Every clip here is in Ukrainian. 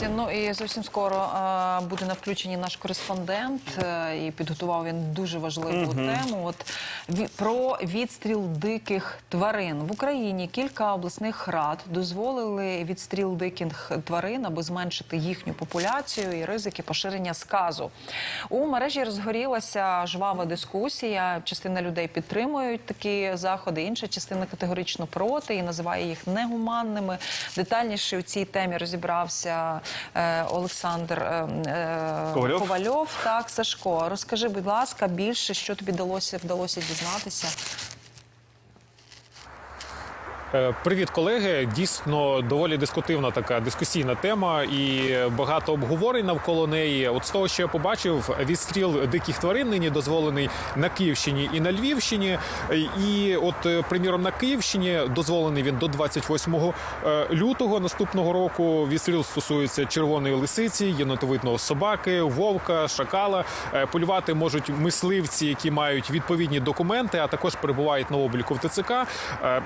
Друзі, ну і зовсім скоро е, буде на включенні наш кореспондент, е, і підготував він дуже важливу тему. От ві- про відстріл диких тварин в Україні. Кілька обласних рад дозволили відстріл диких тварин, аби зменшити їхню популяцію і ризики поширення сказу. У мережі розгорілася жвава дискусія. Частина людей підтримують такі заходи, інша частина категорично проти і називає їх негуманними. Детальніше у цій темі розібрався Олександр е, е, Ковальов. Ковальов. Так, Сашко, розкажи, будь ласка, більше, що тобі вдалося вдалося дізнатися. Е, Привіт, колеги. Дійсно доволі дискутивна така дискусійна тема і багато обговорень навколо неї. От з того, що я побачив, відстріл диких тварин нині дозволений на Київщині і на Львівщині. І от, е, приміром, на Київщині дозволений він до 28 е, лютого наступного року. Відстріл стосується червоної лисиці, єнотовидного собаки, вовка, шакала. Полювати можуть мисливці, які мають відповідні документи, а також перебувають на обліку в ТЦК.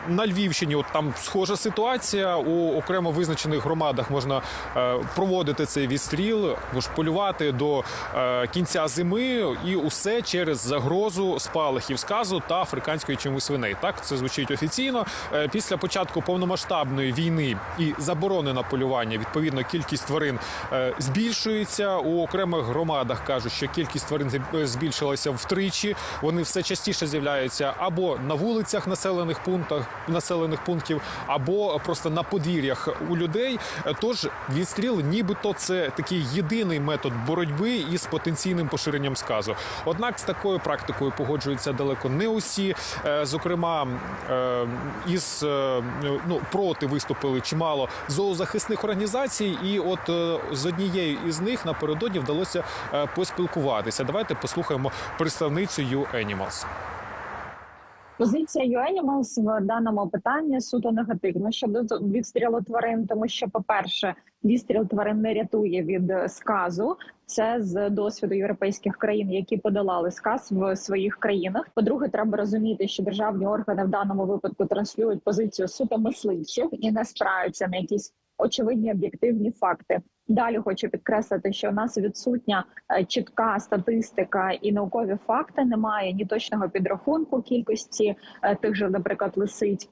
На Львівщині от там схожа ситуація. У окремо визначених громадах можна е, проводити цей відстріл, ж полювати до е, кінця зими, і усе через загрозу спалахів сказу та африканської чуму свиней. Так це звучить офіційно. Е, Після початку повномасштабної війни і заборони на полювання, відповідно, кількість тварин збільшується. У окремих громадах кажуть, що кількість тварин збільшилася втричі. Вони все частіше з'являються або на вулицях населених пунктах населених пунктів, або просто на подвір'ях у людей. Тож відстріл, нібито це такий єдиний метод боротьби із потенційним поширенням сказу. Однак з такою практикою погоджуються далеко не усі. Е, Зокрема, е, із е, ну проти виступили чимало зоозахисних організацій, і от з однією із них напередодні вдалося поспілкуватися. Давайте послухаємо представницю You Animals. Позиція UAnimals в даному питанні суто негативна щодо відстрілу тварин, тому що, по-перше, відстріл тварин не рятує від е, сказу. Це з досвіду європейських країн, які подолали сказ в своїх країнах. По-друге, треба розуміти, що державні органи в даному випадку транслюють позицію суто мисливчих і не спираються на якісь очевидні об'єктивні факти. Далі хочу підкреслити, що у нас відсутня е, чітка статистика і наукові факти. Немає ні точного підрахунку кількості е, тих же, наприклад, лисиць.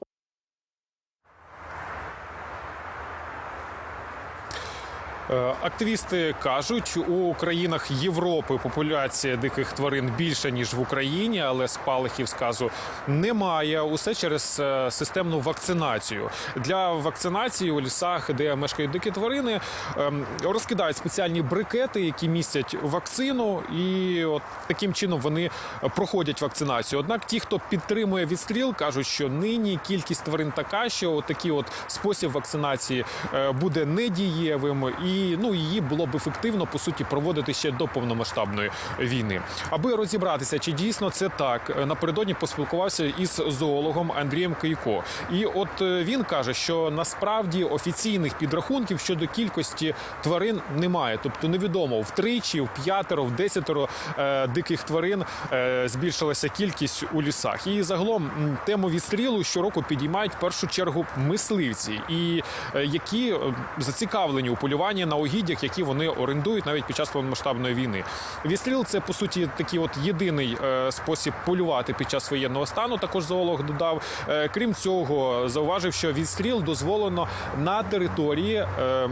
Активісти кажуть, у країнах Європи популяція диких тварин більша ніж в Україні, але спалахів сказу немає. Усе через е, системну вакцинацію. Для вакцинації у лісах, де мешкають дикі тварини, ем, розкидають спеціальні брикети, які містять вакцину, і от таким чином вони проходять вакцинацію. Однак ті, хто підтримує відстріл, кажуть, що нині кількість тварин така, що такий от спосіб вакцинації е, буде недієвим, і ну її було б ефективно по суті проводити ще до повномасштабної війни. Аби розібратися, чи дійсно це так, е, напередодні поспілкувався із зоологом Андрієм Кийко. І от е, він каже, що насправді офіційних підрахунків щодо кількості тварин немає. Тобто невідомо втричі, в п'ятеро, в десятеро е, диких тварин е, збільшилася кількість у лісах. І загалом тему відстрілу щороку підіймають в першу чергу мисливці, і е, які е, зацікавлені у полюванні на угіддях, які вони орендують навіть під час повномасштабної війни. Відстріл це по суті такий от єдиний е, спосіб полювати під час воєнного стану. Також зоолог додав. Е, крім цього, зауважив, що відстріл дозволено на території. Е,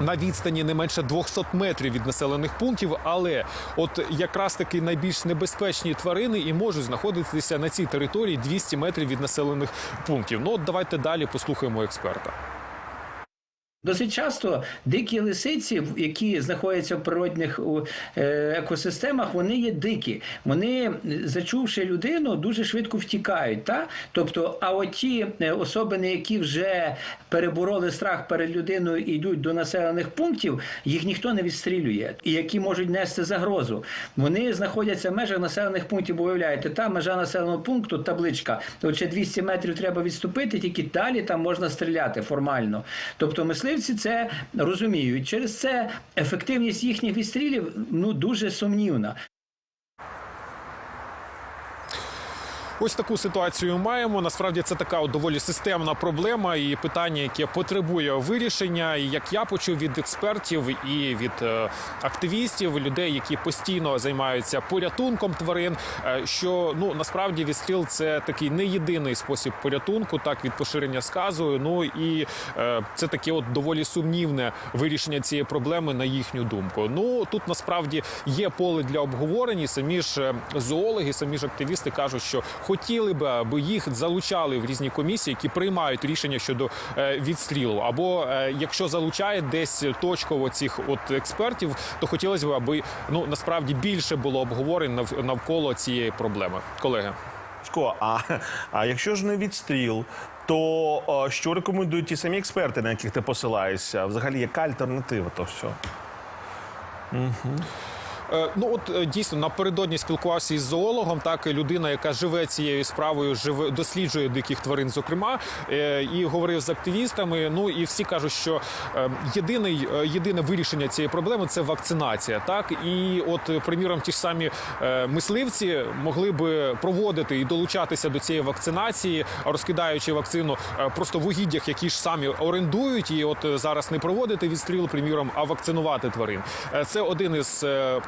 на відстані не менше 200 метрів від населених пунктів, але от якраз таки найбільш небезпечні тварини і можуть знаходитися на цій території 200 метрів від населених пунктів. Ну от давайте далі послухаємо експерта. Досить часто дикі лисиці, які знаходяться в природних е, екосистемах, вони є дикі. Вони, зачувши людину, дуже швидко втікають. Та? Тобто, а от ті е, особини, які вже перебороли страх перед людиною і йдуть до населених пунктів, їх ніхто не відстрілює, і які можуть нести загрозу. Вони знаходяться в межах населених пунктів, бо виявляєте, та межа населеного пункту, табличка, то ще 200 метрів треба відступити, тільки далі там можна стріляти формально. Тобто мисливці мисливці це розуміють. Через це ефективність їхніх відстрілів ну дуже сумнівна. Ось таку ситуацію маємо. Насправді це така доволі системна проблема і питання, яке потребує вирішення. І як я почув від експертів і від е, активістів, людей, які постійно займаються порятунком тварин, е, що ну насправді відстріл це такий не єдиний спосіб порятунку, так від поширення сказу. Ну і е, це таке от доволі сумнівне вирішення цієї проблеми на їхню думку. Ну тут насправді є поле для обговорень. і Самі ж зоологи, самі ж активісти кажуть, що хотіли би, аби їх залучали в різні комісії, які приймають рішення щодо е, відстрілу. Або е, якщо залучають десь точково цих от експертів, то хотілося б, аби ну насправді більше було обговорень навколо цієї проблеми. Колеги. А, а якщо ж не відстріл, то о, що рекомендують ті самі експерти, на яких ти посилаєшся? Взагалі, яка альтернатива то все? Е, Ну от е, дійсно напередодні спілкувався із зоологом, так людина, яка живе цією справою, живе досліджує диких тварин, зокрема, е, і говорив з активістами. Ну і всі кажуть, що е, єдиний е, єдине вирішення цієї проблеми це вакцинація. Так і от, е, приміром, ті ж самі е, мисливці могли би проводити і долучатися до цієї вакцинації, розкидаючи вакцину е, просто в угіддях, які ж самі орендують, і от е, зараз не проводити відстріл, приміром, а вакцинувати тварин. Е, Це один із е, е,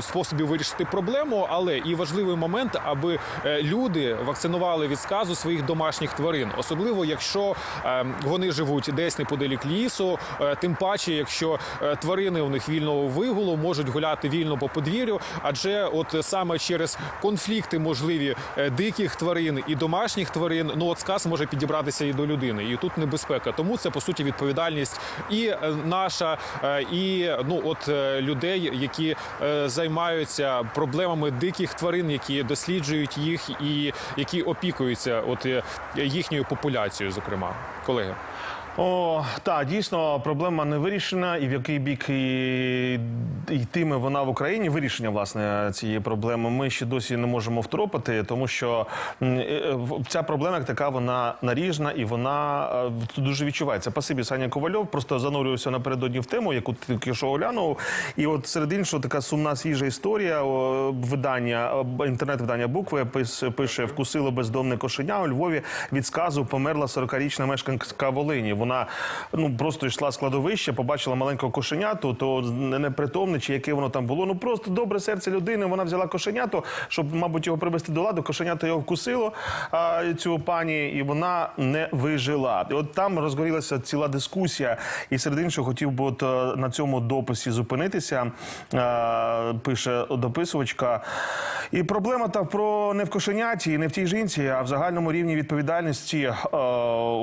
способів вирішити проблему, але і важливий момент, аби е, люди вакцинували від сказу своїх домашніх тварин, особливо якщо е, вони живуть десь неподалік лісу, е, тим паче, якщо е, тварини у них вільного вигулу можуть гуляти вільно по подвір'ю, адже от саме через конфлікти можливі е, диких тварин і домашніх тварин, ну от сказ може підібратися і до людини, і тут небезпека. Тому це по суті відповідальність і е, наша, е, і ну от е, людей, які е, займаються проблемами диких тварин, які досліджують їх і які опікуються от е, їхньою популяцією, зокрема, колеги. О, так, дійсно, проблема не вирішена, і в який бік і, йтиме вона в Україні. Вирішення власне цієї проблеми ми ще досі не можемо втропити, тому що е, е, ця проблема як така вона наріжна і вона е, дуже відчувається. Пасибі Саня Ковальов просто занурювався напередодні в тему, яку тільки що оглянув. І от серед іншого така сумна свіжа історія видання інтернет-видання букви пише вкусило бездомне кошеня у Львові від сказу померла 40-річна мешканка Волині. Вона ну просто йшла з кладовища, побачила маленького кошеняту, то не- непритомне, чи яке воно там було. Ну просто добре серце людини. Вона взяла кошеняту, щоб, мабуть, його привести до ладу. Кошенято його вкусило а, цю пані, і вона не вижила. І от там розгорілася ціла дискусія. І серед іншого хотів би от е, на цьому дописі зупинитися. Е, Пише дописувачка. І проблема та про не в кошеняті, не в тій жінці, а в загальному рівні відповідальності е,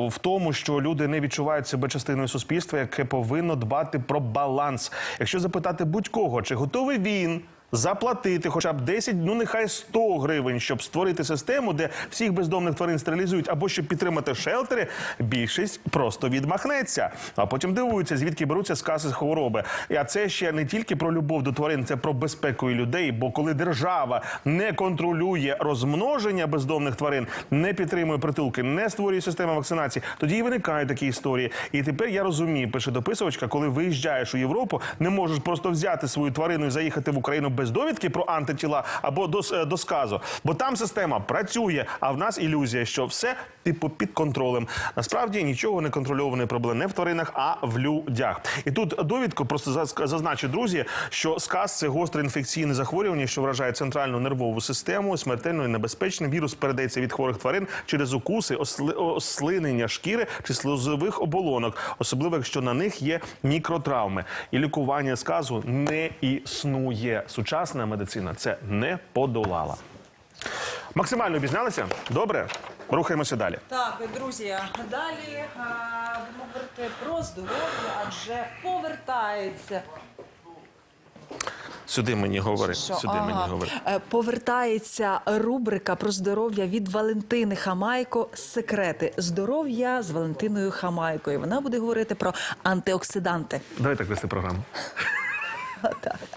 в тому, що люди не відчувають себе частиною суспільства, яке повинно дбати про баланс. Якщо запитати будь-кого, чи готовий він. Заплатити хоча б 10, ну нехай 100 гривень, щоб створити систему, де всіх бездомних тварин стерилізують, або щоб підтримати шелтери, більшість просто відмахнеться. А потім дивуються, звідки беруться скази хвороби. А це ще не тільки про любов до тварин, це про безпеку і людей. Бо коли держава не контролює розмноження бездомних тварин, не підтримує притулки, не створює систему вакцинації, тоді і виникають такі історії. І тепер я розумію, пише дописувачка, коли виїжджаєш у Європу, не можеш просто взяти свою тварину і заїхати в Україну без довідки про антитіла або до, е, до сказу. Бо там система працює, а в нас ілюзія, що все типу під контролем. Насправді нічого не контрольованої проблеми не в тваринах, а в людях. І тут довідку просто заз- зазначу, друзі, що сказ це гостре інфекційне захворювання, що вражає центральну нервову систему, смертельно і небезпечне. Вірус передається від хворих тварин через укуси, осли, ослинення шкіри чи слизових оболонок, особливо якщо на них є мікротравми. І лікування сказу не існує. Сучасна медицина це не подолала. Максимально обізналися? Добре, рухаємося далі. Так, друзі, далі а, будемо говорити про здоров'я, адже повертається. Сюди мені говори. Що? Сюди Ага. мені говори. Е, Повертається рубрика про здоров'я від Валентини Хамайко. Секрети здоров'я з Валентиною Хамайкою. Вона буде говорити про антиоксиданти. Давай так вести програму.